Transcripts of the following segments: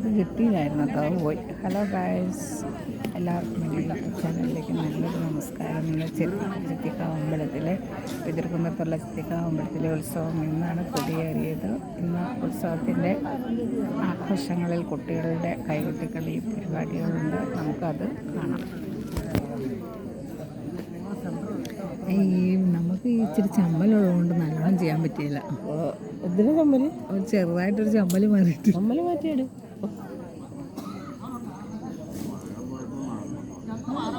അത് കിട്ടിയില്ലായിരുന്നു കേട്ടോ അത് പോയി. ഹലോ ഗായ്സ് എല്ലാവർക്കും വേണ്ടിയുള്ള ചാനലിലേക്ക് നല്ലൊരു നമസ്കാരം. നിങ്ങൾ ചിത്തിക്കാവുമ്പലത്തിലെ പിതൃകുന്നത്തുള്ള ചിത്തിക്കാവുമ്പലത്തിലെ ഉത്സവം ഇന്നാണ് കുടിയേറിയത്. ഇന്ന് ഉത്സവത്തിന്റെ ആഘോഷങ്ങളിൽ കുട്ടികളുടെ കൈകൊട്ടിക്കളി പരിപാടികളുണ്ട്. നമുക്കത് കാണാം. ഈ നമുക്ക് ഈ ഇച്ചിരി ചമ്മലുള്ളതുകൊണ്ട് നല്ലോണം ചെയ്യാൻ പറ്റിയില്ല. എന്തിനാ ചമ്മൽ? ചെറുതായിട്ടൊരു ചമ്മൽ മാറിയിട്ട് ചമ്മൽ മാറ്റിയിടും.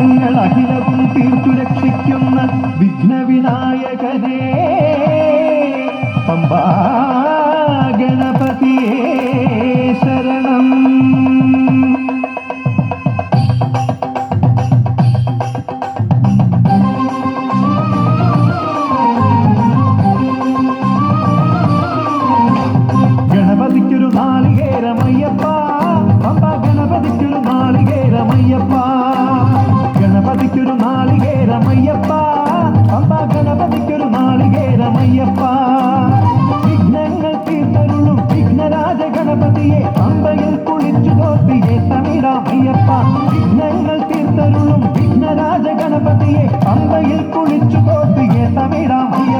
ഞങ്ങൾ അഖിലവും തീർത്തു രക്ഷിക്കുന്ന വിഘ്നവിനായകനേ പമ്പാ ശരണം. ഗണപതിക്കൊരു നാളികേരമയ്യപ്പ தமிழாகிய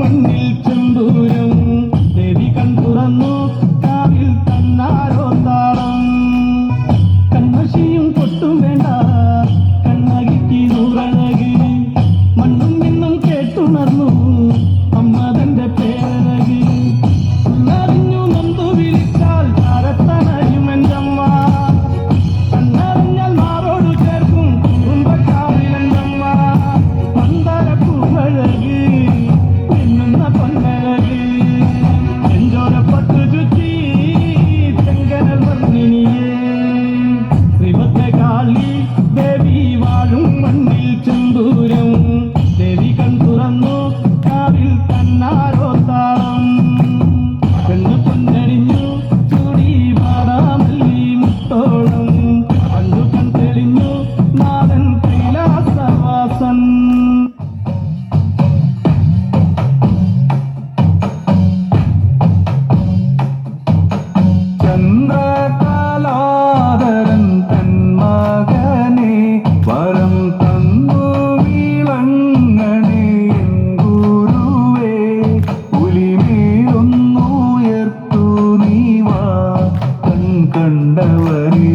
woman. കണ്ടവനേ